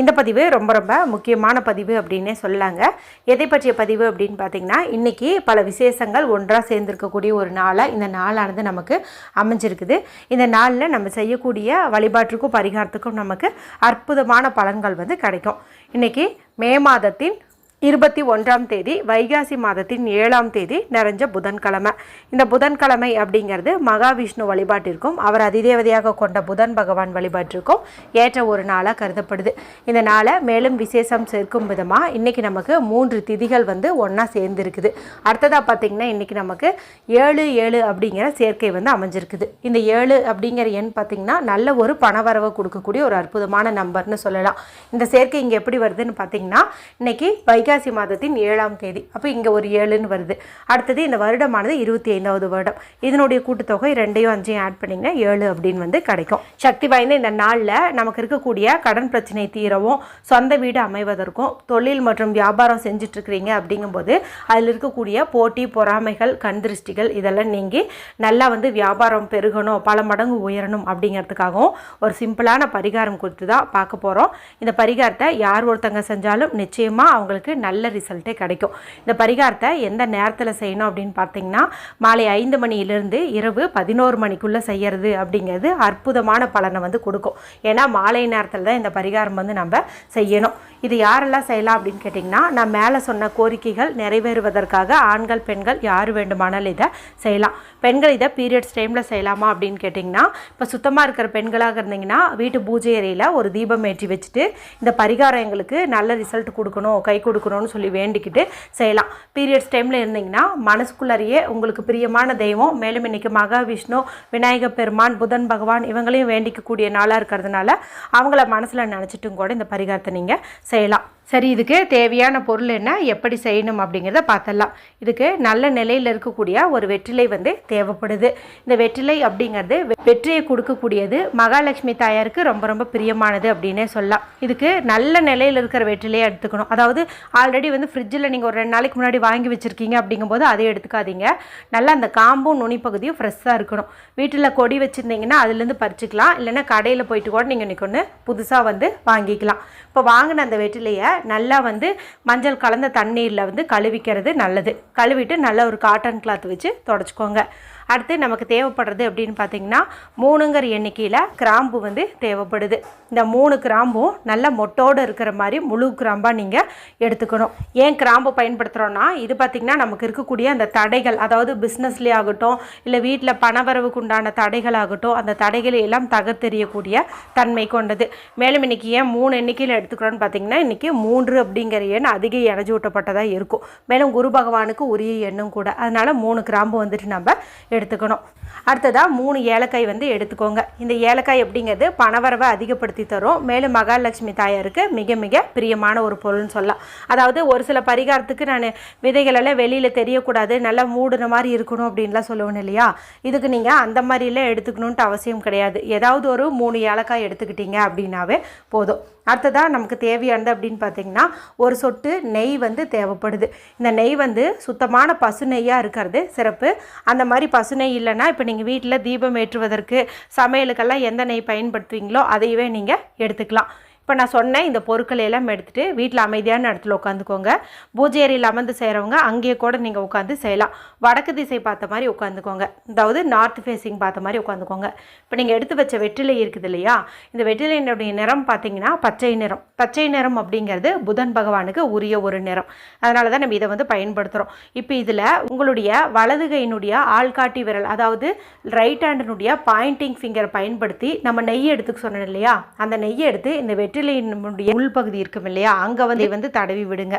இந்த பதிவு ரொம்ப ரொம்ப முக்கியமான பதிவு அப்படின்னே சொல்லாங்க. எதை பற்றிய பதிவு அப்படின்னு பார்த்தீங்கன்னா இன்றைக்கி பல விசேஷங்கள் ஒன்றாக சேர்ந்துருக்கக்கூடிய ஒரு நாளாக இந்த நாளானது நமக்கு அமைஞ்சிருக்குது. இந்த நாளில் நம்ம செய்யக்கூடிய வழிபாட்டுக்கும் பரிகாரத்துக்கும் நமக்கு அற்புதமான பலன்கள் வந்து கிடைக்கும். இன்றைக்கி மே மாதத்தின் இருபத்தி ஒன்றாம் தேதி வைகாசி மாதத்தின் ஏழாம் தேதி நிறைஞ்ச புதன்கிழமை. இந்த புதன்கிழமை அப்படிங்கிறது மகாவிஷ்ணு வழிபாட்டிற்கும் அவர் அதிதேவதையாக கொண்ட புதன் பகவான் வழிபாட்டிற்கும் ஏற்ற ஒரு நாளாக கருதப்படுது. இந்த நாளை மேலும் விசேஷம் சேர்க்கும் விதமாக இன்றைக்கி நமக்கு மூன்று திதிகள் வந்து ஒன்றா சேர்ந்துருக்குது. அடுத்ததாக பார்த்திங்கன்னா இன்றைக்கி நமக்கு ஏழு ஏழு அப்படிங்கிற சேர்க்கை வந்து அமைஞ்சிருக்குது. இந்த ஏழு அப்படிங்கிற எண் பார்த்திங்கன்னா நல்ல ஒரு பணவரவை கொடுக்கக்கூடிய ஒரு அற்புதமான நம்பர்னு சொல்லலாம். இந்த சேர்க்கை இங்கே எப்படி வருதுன்னு பார்த்தீங்கன்னா இன்னைக்கு வைகாசி மாதத்தின் ஏழாம் தேதி. அப்போ இங்கே ஒரு ஏழுன்னு வருது. அடுத்தது இந்த வருடமானது இருபத்தி ஐந்தாவது வருடம். இதனுடைய கூட்டுத்தொகை ரெண்டையும் அஞ்சையும் ஆட் பண்ணிங்கன்னா ஏழு அப்படின்னு வந்து கிடைக்கும். சக்தி வாய்ந்த இந்த நாளில் நமக்கு இருக்கக்கூடிய கடன் பிரச்சனை தீரவும் சொந்த வீடு அமைவதற்கும் தொழில் மற்றும் வியாபாரம் செஞ்சுட்டு இருக்கிறீங்க அப்படிங்கும்போது அதில் இருக்கக்கூடிய போட்டி பொறாமைகள் கண் திருஷ்டிகள் இதெல்லாம் நீங்கி நல்லா வந்து வியாபாரம் பெருகணும் பல மடங்கு உயரணும் அப்படிங்கிறதுக்காகவும் ஒரு சிம்பிளான பரிகாரம் கொடுத்து தான் பார்க்க போகிறோம் இந்த பரிகாரத்தை யார் ஒருத்தங்க செஞ்சாலும் நிச்சயமாக அவங்களுக்கு நல்ல ரிசல்ட்டே கிடைக்கும். இந்த பரிகாரத்தை எந்த நேரத்தில் செய்யணும் அப்படின்னு பார்த்தீங்கன்னா மாலை ஐந்து மணியிலிருந்து இரவு பதினோரு மணிக்குள்ளே செய்யறது அப்படிங்கிறது அற்புதமான பலனை வந்து கொடுக்கும். ஏன்னா மாலை நேரத்தில் தான் இந்த பரிகாரம் வந்து நம்ம செய்யணும். இது யாரெல்லாம் செய்யலாம் அப்படின்னு கேட்டிங்கன்னா நான் மேலே சொன்ன கோரிக்கைகள் நிறைவேறுவதற்காக ஆண்கள் பெண்கள் யார் வேண்டுமானாலும் இதை செய்யலாம். பெண்கள் இதை பீரியட்ஸ் டைமில் செய்யலாமா அப்படின்னு கேட்டிங்கன்னா இப்போ சுத்தமாக இருக்கிற பெண்களாக இருந்தீங்கன்னா வீட்டு பூஜை அறையில் ஒரு தீபம் ஏற்றி வச்சுட்டு இந்த பரிகாரம் எங்களுக்கு நல்ல ரிசல்ட் கொடுக்கணும் கை கொடுக்கணும் கொடுக்கணும்னு சொல்லி வேண்டிக்கிட்டு செய்யலாம். பீரியட்ஸ் டைமில் இருந்தீங்கன்னா மனசுக்குள்ளாரியே உங்களுக்கு பிரியமான தெய்வம் மேலும் இன்றைக்கி மகாவிஷ்ணு விநாயக பெருமான் புதன் பகவான் இவங்களையும் வேண்டிக்கக்கூடிய நாளாக இருக்கிறதுனால அவங்கள மனசில் நினச்சிட்டும் கூட இந்த பரிகாரத்தை நீங்கள் செய்யலாம். சரி இதுக்கு தேவையான பொருள் என்ன? எப்படி செய்யணும் அப்படிங்கிறத பார்த்தலாம் இதுக்கு நல்ல நிலையில் இருக்கக்கூடிய ஒரு வெற்றிலை வந்து தேவைப்படுது. இந்த வெற்றிலை அப்படிங்கிறது வெ- வெற்றியை கொடுக்கக்கூடியது மகாலட்சுமி தாயாருக்கு ரொம்ப ரொம்ப பிரியமானது அப்படின்னே சொல்லலாம். இதுக்கு நல்ல நிலையில் இருக்கிற வெற்றிலையை எடுத்துக்கணும். அதாவது ஆல்ரெடி வந்து ஃப்ரிட்ஜில் நீங்கள் ஒரு ரெண்டு நாளைக்கு முன்னாடி வாங்கி வச்சுருக்கீங்க அப்படிங்கும்போது அதை எடுத்துக்காதீங்க. நல்லா அந்த காம்பும் நுனிப்பகுதியும் ஃப்ரெஷ்ஷாக இருக்கணும். வீட்டில் கொடி வச்சுருந்தீங்கன்னா அதுலேருந்து பறிச்சுக்கலாம். இல்லைன்னா கடையில் போயிட்டு கூட நீங்கள் இன்றைக்கி ஒன்று புதுசாக வந்து வாங்கிக்கலாம். இப்போ வாங்கின அந்த வெற்றிலையை நல்லா வந்து மஞ்சள் கலந்த தண்ணீரில் வந்து கழுவிக்கிறது நல்லது. கழுவிட்டு நல்ல ஒரு காட்டன் கிளாத் வச்சு தொடச்சிக்கோங்க. அடுத்து நமக்கு தேவைப்படுறது அப்படின்னு பார்த்தீங்கன்னா மூணுங்கிற எண்ணிக்கையில் கிராம்பு வந்து தேவைப்படுது. இந்த மூணு கிராம்பும் நல்ல மொட்டோடு இருக்கிற மாதிரி முழு கிராம்பாக நீங்கள் எடுத்துக்கணும். ஏன் கிராம்பு பயன்படுத்துகிறோன்னா இது பார்த்திங்கன்னா நமக்கு இருக்கக்கூடிய அந்த தடைகள் அதாவது பிஸ்னஸ்லேயே ஆகட்டும் இல்லை வீட்டில் பணவரவுக்கு உண்டான தடைகள் ஆகட்டும் அந்த தடைகளை எல்லாம் தகர்த்தெறியக்கூடிய தன்மை கொண்டது. மேலும் இன்றைக்கி ஏன் மூணு எண்ணிக்கையில் எடுத்துக்கிறோன்னு பார்த்தீங்கன்னா இன்றைக்கி மூன்று அப்படிங்கிற எண் அதிக எனர்ஜி ஊட்டப்பட்டதாக இருக்கும். மேலும் குரு பகவானுக்கு உரிய எண்ணும் கூட. அதனால் மூணு கிராம்பு வந்துட்டு நம்ம எடுத்துக்கணும். அடுத்ததாக மூணு ஏலக்காய் வந்து எடுத்துக்கோங்க. இந்த ஏலக்காய் அப்படிங்கிறது பணவரவை அதிகப்படுத்தி தரும். மேலும் மகாலட்சுமி தாயாருக்கு மிக மிக பிரியமான ஒரு பொருள்னு சொல்லலாம். அதாவது ஒரு சில பரிகாரத்துக்கு நான் விதைகளெல்லாம் வெளியில் தெரியக்கூடாது நல்லா மூடுன மாதிரி இருக்கணும் அப்படின்லாம் சொல்லுவேன் இல்லையா? இதுக்கு நீங்கள் அந்த மாதிரிலாம் எடுத்துக்கணுன்ட்டு அவசியம் கிடையாது. ஏதாவது ஒரு மூணு ஏலக்காய் எடுத்துக்கிட்டீங்க அப்படின்னாவே போதும். அடுத்ததாக நமக்கு தேவையானது அப்படின்னு பார்த்தீங்கன்னா ஒரு சொட்டு நெய் வந்து தேவைப்படுது. இந்த நெய் வந்து சுத்தமான பசு நெய்யாக இருக்கிறது சிறப்பு. அந்த மாதிரி பசு நெய் இல்லைன்னா இப்போ நீங்கள் வீட்டில் தீபம் ஏற்றுவதற்கு சமையலுக்கெல்லாம் எந்த நெய் பயன்படுத்துவீங்களோ அதையவே நீங்கள் எடுத்துக்கலாம். இப்போ நான் சொன்னேன் இந்த பொருட்களை எல்லாம் எடுத்துகிட்டு வீட்டில் அமைதியான இடத்துல உட்காந்துக்கோங்க பூஜை ஏரியில் அமர்ந்து செய்கிறவங்க அங்கேயே கூட நீங்கள் உட்காந்து செய்யலாம். வடக்கு திசை பார்த்த மாதிரி உட்காந்துக்கோங்க அதாவது நார்த் ஃபேஸிங் பார்த்த மாதிரி உட்காந்துக்கோங்க இப்போ நீங்கள் எடுத்து வச்ச வெற்றிலை இருக்குது இல்லையா? இந்த வெற்றிலையினுடைய நிறம் பார்த்தீங்கன்னா பச்சை நிறம். பச்சை நிறம் அப்படிங்கிறது புதன் பகவானுக்கு உரிய ஒரு நிறம். அதனால தான் நம்ம இதை வந்து பயன்படுத்துகிறோம் இப்போ இதில் உங்களுடைய வலது கையினுடைய ஆள்காட்டி விரல் அதாவது ரைட் ஹேண்டினுடைய பாயிண்டிங் ஃபிங்கரை பயன்படுத்தி நம்ம நெய் எடுத்துக்க சொன்னோம் இல்லையா? அந்த நெய்யை எடுத்து இந்த வெற்றிலையினுடைய உள்பகுதி இருக்கும் இல்லையா? அங்கே வந்து வந்து தடவி விடுங்க.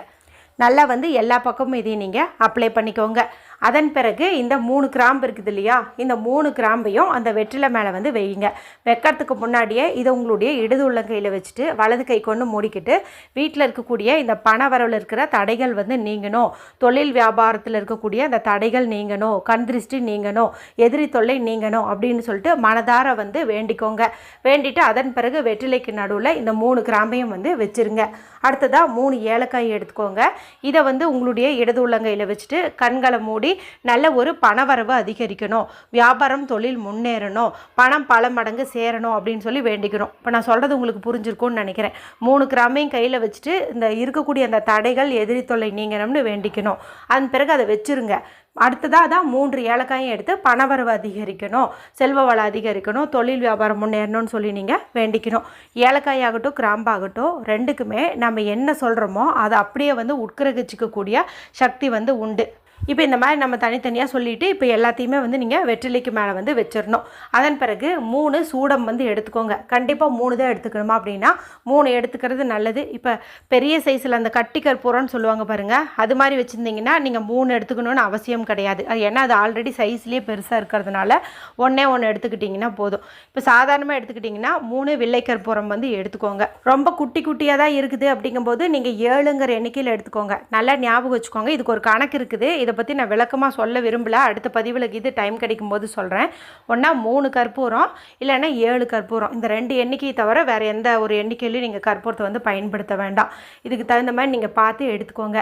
நல்லா வந்து எல்லா பக்கமும் இதையும் நீங்கள் அப்ளை பண்ணிக்கோங்க. அதன் பிறகு இந்த மூணு கிராம்பு இருக்குது இல்லையா? இந்த மூணு கிராம்பையும் அந்த வெற்றிலை மேலே வந்து வையுங்க. வைக்கிறதுக்கு முன்னாடியே இதை உங்களுடைய இடது உள்ளங்கையில் வச்சுட்டு வலது கை கொண்டு மூடிக்கிட்டு வீட்டில் இருக்கக்கூடிய இந்த பண வரவில் இருக்கிற தடைகள் வந்து நீங்கணும். தொழில் வியாபாரத்தில் இருக்கக்கூடிய அந்த தடைகள் நீங்கணும். கண் திருஷ்டி நீங்கணும். எதிரி தொல்லை நீங்கணும் அப்படின்னு சொல்லிட்டு மனதார வந்து வேண்டிக்கோங்க. வேண்டிட்டு அதன் பிறகு வெற்றிலைக்கு நடுவில் இந்த மூணு கிராம்பையும் வந்து வச்சுருங்க. அடுத்ததாக மூணு ஏலக்காய் எடுத்துக்கோங்க. இதை வந்து உங்களுடைய இடது உள்ளங்கையில் வச்சுட்டு கண்களை மூடி நல்ல ஒரு பணவரவு அதிகரிக்கணும். வியாபாரம் தொழில் முன்னேறணும். பணம் பல மடங்கு சேரணும் அப்படின்னு சொல்லி வேண்டிக்கணும் இப்போ நான் சொல்கிறது உங்களுக்கு புரிஞ்சிருக்கும்னு நினைக்கிறேன். மூணு கிராமையும் கையில் வச்சுட்டு இந்த இருக்கக்கூடிய அந்த தடைகள் எதிரி தொல்லை நீங்கணும்னு வேண்டிக்கணும். அதன் பிறகு அதை வச்சுருங்க. அடுத்ததாக தான் மூன்று ஏலக்காயும் எடுத்து பணவரவு அதிகரிக்கணும். செல்வ வளம் அதிகரிக்கணும். தொழில் வியாபாரம் முன்னேறணும்னு சொல்லி நீங்கள் வேண்டிக்கணும். ஏலக்காயாகட்டும் கிராம்பாகட்டும் ரெண்டுக்குமே நம்ம என்ன சொல்கிறோமோ அதை அப்படியே வந்து உட்கிரகிச்சிக்கக்கூடிய சக்தி வந்து உண்டு. இப்போ இந்த மாதிரி நம்ம தனித்தனியாக சொல்லிவிட்டு இப்போ எல்லாத்தையுமே வந்து நீங்கள் வெற்றிலைக்கு மேலே வந்து வச்சிடணும். அதன் பிறகு மூணு சூடம் வந்து எடுத்துக்கோங்க. கண்டிப்பாக மூணு தான் எடுத்துக்கணுமா அப்படின்னா மூணு எடுத்துக்கிறது நல்லது. இப்போ பெரிய சைஸில் அந்த கட்டி கற்பூரம்னு சொல்லுவாங்க பாருங்கள் அது மாதிரி வச்சுருந்தீங்கன்னா நீங்கள் மூணு எடுத்துக்கணும்னு அவசியம் கிடையாது. அது ஏன்னா அது ஆல்ரெடி சைஸ்லேயே பெருசாக இருக்கிறதுனால ஒன்றே ஒன்று எடுத்துக்கிட்டிங்கன்னா போதும். இப்போ சாதாரணமாக எடுத்துக்கிட்டிங்கன்னா மூணு வில்லை கற்பூரம் வந்து எடுத்துக்கோங்க. ரொம்ப குட்டி குட்டியாக தான் இருக்குது அப்படிங்கும்போது நீங்கள் ஏழுங்கிற எண்ணிக்கையில் எடுத்துக்கோங்க. நல்லா ஞாபகம் வச்சுக்கோங்க. இதுக்கு ஒரு கணக்கு இருக்குது. இதை இதை பற்றி நான் விளக்கமாக சொல்ல விரும்பலை. அடுத்த பதிவில் இது டைம் கிடைக்கும் போது சொல்கிறேன் ஒன்றா மூணு கற்பூரம் இல்லைன்னா ஏழு கற்பூரம். இந்த ரெண்டு எண்ணிக்கையை தவிர வேறு எந்த ஒரு எண்ணிக்கையிலையும் நீங்கள் கற்பூரத்தை வந்து பயன்படுத்த வேண்டாம். இதுக்கு தகுந்த மாதிரி நீங்கள் பார்த்து எடுத்துக்கோங்க.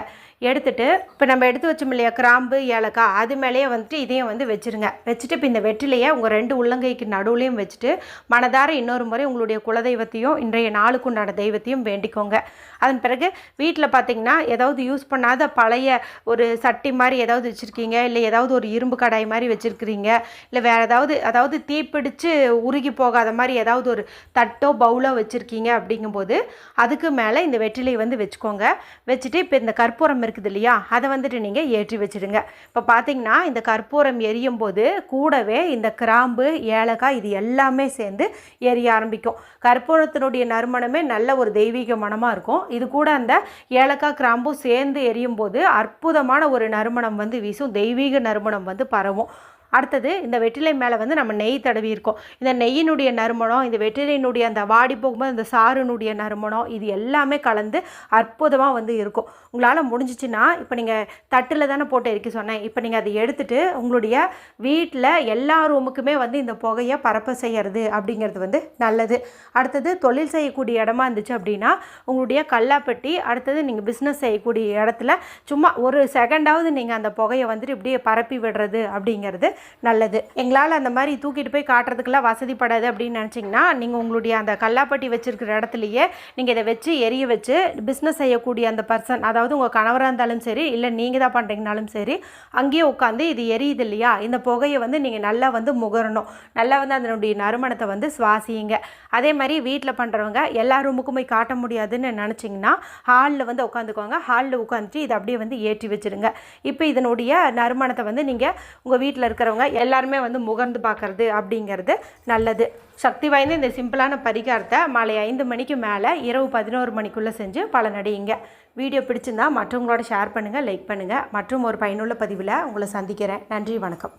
எடுத்துட்டு இப்போ நம்ம எடுத்து வச்சோம் இல்லையா? கிராம்பு ஏலக்காய் அது மேலேயே வந்துட்டு இதையும் வந்து வச்சுருங்க. வச்சுட்டு இப்போ இந்த வெற்றிலையை உங்கள் ரெண்டு உள்ளங்கைக்கு நடுவுலையும் வச்சுட்டு மனதார இன்னொரு முறை உங்களுடைய குலதெய்வத்தையும் இன்றைய நாளுக்கு உண்டான தெய்வத்தையும் வேண்டிக்கோங்க. அதன் பிறகு வீட்டில் பார்த்தீங்கன்னா ஏதாவது யூஸ் பண்ணாத பழைய ஒரு சட்டி மாதிரி ஏதாவது வச்சுருக்கீங்க? இல்லை ஏதாவது ஒரு இரும்பு கடாய் மாதிரி வச்சுருக்கிறீங்க? இல்லை வேறு ஏதாவது அதாவது தீப்பிடிச்சு உருகி போகாத மாதிரி ஏதாவது ஒரு தட்டோ பவுலோ வச்சுருக்கீங்க அப்படிங்கும்போது அதுக்கு மேலே இந்த வெற்றிலையை வந்து வச்சுக்கோங்க. வச்சுட்டு இப்போ இந்த கற்பூரம் இருக்குது இல்லையா? அதை வந்துட்டு நீங்கள் ஏற்றி வச்சுடுங்க. இப்போ பார்த்தீங்கன்னா இந்த கற்பூரம் எரியும் போது கூடவே இந்த கிராம்பு ஏலக்காய் இது எல்லாமே சேர்ந்து எரிய ஆரம்பிக்கும். கற்பூரத்தினுடைய நறுமணமே நல்ல ஒரு தெய்வீக மனமாக இருக்கும். இது கூட அந்த ஏலக்காய் கிராம்பும் சேர்ந்து எரியும் போது அற்புதமான ஒரு நறுமணம் வந்து வீசும் தெய்வீக நறுமணம் வந்து பரவும். அடுத்தது இந்த வெற்றிலை மேலே வந்து நம்ம நெய் தடவி இருக்கோம். இந்த நெய்யினுடைய நறுமணம் இந்த வெற்றிலையினுடைய அந்த வாடி போகும்போது அந்த சாருனுடைய நறுமணம் இது எல்லாமே கலந்து அற்புதமாக வந்து இருக்கும். உங்களால் முடிஞ்சிச்சுன்னா இப்போ நீங்கள் தட்டில் தானே போட்டு எரிக்க சொன்னேன். இப்போ நீங்கள் அதை எடுத்துகிட்டு உங்களுடைய வீட்டில் எல்லா ரூமுக்குமே வந்து இந்த புகையை பரப்ப செய்கிறது அப்படிங்கிறது வந்து நல்லது. அடுத்தது தொழில் செய்யக்கூடிய இடமா இருந்துச்சு அப்படின்னா உங்களுடைய கல்லாப்பட்டி அடுத்தது நீங்கள் பிஸ்னஸ் செய்யக்கூடிய இடத்துல சும்மா ஒரு செகண்டாவது நீங்கள் அந்த புகையை வந்துட்டு இப்படியே பரப்பி விடுறது அப்படிங்கிறது நல்லது. எங்களால் அந்த மாதிரி தூக்கிட்டு போய் காட்டுறதுக்கெல்லாம் வசதிப்படாது அப்படின்னு நினச்சிங்கன்னா நீங்கள் உங்களுடைய அந்த கல்லாப்பட்டி வச்சுருக்கிற இடத்துலையே நீங்கள் இதை வச்சு எரிய வச்சு பிஸ்னஸ் செய்யக்கூடிய அந்த பர்சன் அதாவது உங்கள் கணவராக இருந்தாலும் சரி இல்லை நீங்கள் தான் பண்ணுறீங்கனாலும் சரி அங்கேயே உட்காந்து இது எரியுது இல்லையா? இந்த புகையை வந்து நீங்கள் நல்லா வந்து முகரணும். நல்லா வந்து அதனுடைய நறுமணத்தை வந்து சுவாசியுங்க. அதே மாதிரி வீட்டில் பண்ணுறவங்க எல்லா ரூமுக்கும் போய் காட்ட முடியாதுன்னு நினச்சிங்கன்னா ஹாலில் வந்து உட்காந்துக்கோங்க. ஹாலில் உட்காந்துட்டு இதை அப்படியே வந்து ஏற்றி வச்சுருங்க. இப்போ இதனுடைய நறுமணத்தை வந்து நீங்கள் உங்கள் வீட்டில் இருக்கிற இருக்கிறவங்க எல்லாருமே வந்து முகர்ந்து பார்க்கறது அப்படிங்கிறது நல்லது. சக்தி வாய்ந்த இந்த சிம்பிளான பரிகாரத்தை மாலை ஐந்து மணிக்கு மேலே இரவு பதினோரு மணிக்குள்ளே செஞ்சு பலனடையுங்க. வீடியோ பிடிச்சிருந்தா மற்றவங்களோட ஷேர் பண்ணுங்கள் லைக் பண்ணுங்கள் மற்றும் ஒரு பயனுள்ள பதிவில் உங்களை சந்திக்கிறேன். நன்றி வணக்கம்.